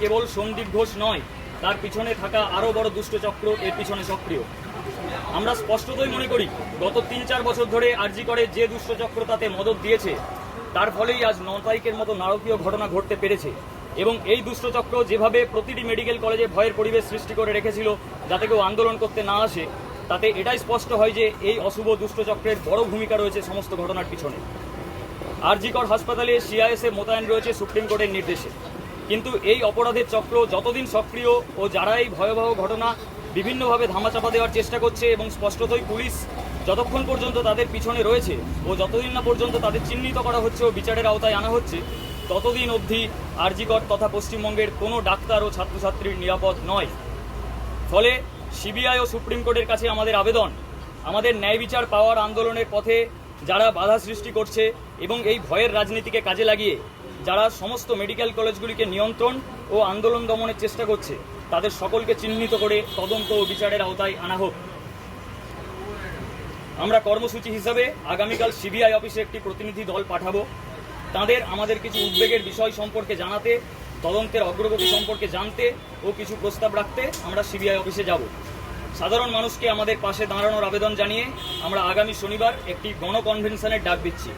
কেবল সন্দীপ ঘোষ নয়, তার পিছনে থাকা আরও বড় দুষ্ট চক্র এর পিছনে সক্রিয়। আমরা স্পষ্টতই মনে করি, গত তিন চার বছর ধরে আরজি করে যে দুষ্ট চক্র তাতে মদত দিয়েছে, তার ফলেই আজ ন তারিখের মতো নারকীয় ঘটনা ঘটতে পেরেছে। এবং এই দুষ্ট চক্র যেভাবে প্রতিটি মেডিকেল কলেজে ভয়ের পরিবেশ সৃষ্টি করে রেখেছিল, যাতে কেউ আন্দোলন করতে না আসে, তাতে এটাই স্পষ্ট হয় যে এই অশুভ দুষ্ট চক্রের বড় ভূমিকা রয়েছে সমস্ত ঘটনার পিছনে। আরজিকর হাসপাতালে সিআইএসএ মোতায়েন রয়েছে সুপ্রিম কোর্টের নির্দেশে। কিন্তু এই অপরাধের চক্র যতদিন সক্রিয় ও যারা এই ভয়াবহ ঘটনা বিভিন্নভাবে ধামাচাপা দেওয়ার চেষ্টা করছে এবং স্পষ্টতই পুলিশ যতক্ষণ পর্যন্ত তাদের পিছনে রয়েছে ও যতদিন না পর্যন্ত তাদের চিহ্নিত করা হচ্ছে ও বিচারের আওতায় আনা হচ্ছে, ততদিন অবধি আরজিকর তথা পশ্চিমবঙ্গের কোনো ডাক্তার ও ছাত্রছাত্রীর নিরাপদ নয়। ফলে সিবিআই ও সুপ্রিম কোর্টের কাছে আমাদের আবেদন, আমাদের ন্যায় বিচার পাওয়ার আন্দোলনের পথে যারা বাধা সৃষ্টি করছে এবং এই ভয়ের রাজনীতিকে কাজে লাগিয়ে যারা সমস্ত মেডিকেল কলেজগুলিকে নিয়ন্ত্রণ ও আন্দোলন দমনের চেষ্টা করছে, তাদের সকলকে চিহ্নিত করে তদন্ত ও বিচারের আওতায় আনা হোক। আমরা কর্মসূচি হিসাবে আগামীকাল সিবিআই অফিসে একটি প্রতিনিধি দল পাঠাবো। তাদের আমাদের কিছু উদ্বেগের বিষয় সম্পর্কে জানাতে, তদন্তের অগ্রগতি সম্পর্কে জানতে ও কিছু প্রস্তাব রাখতে আমরা সিবিআই অফিসে যাব। সাধারণ মানুষকে আমাদের পাশে দাঁড়ানোর আবেদন জানিয়ে আমরা আগামী শনিবার একটি গণকনভেনশনের ডাক দিচ্ছি।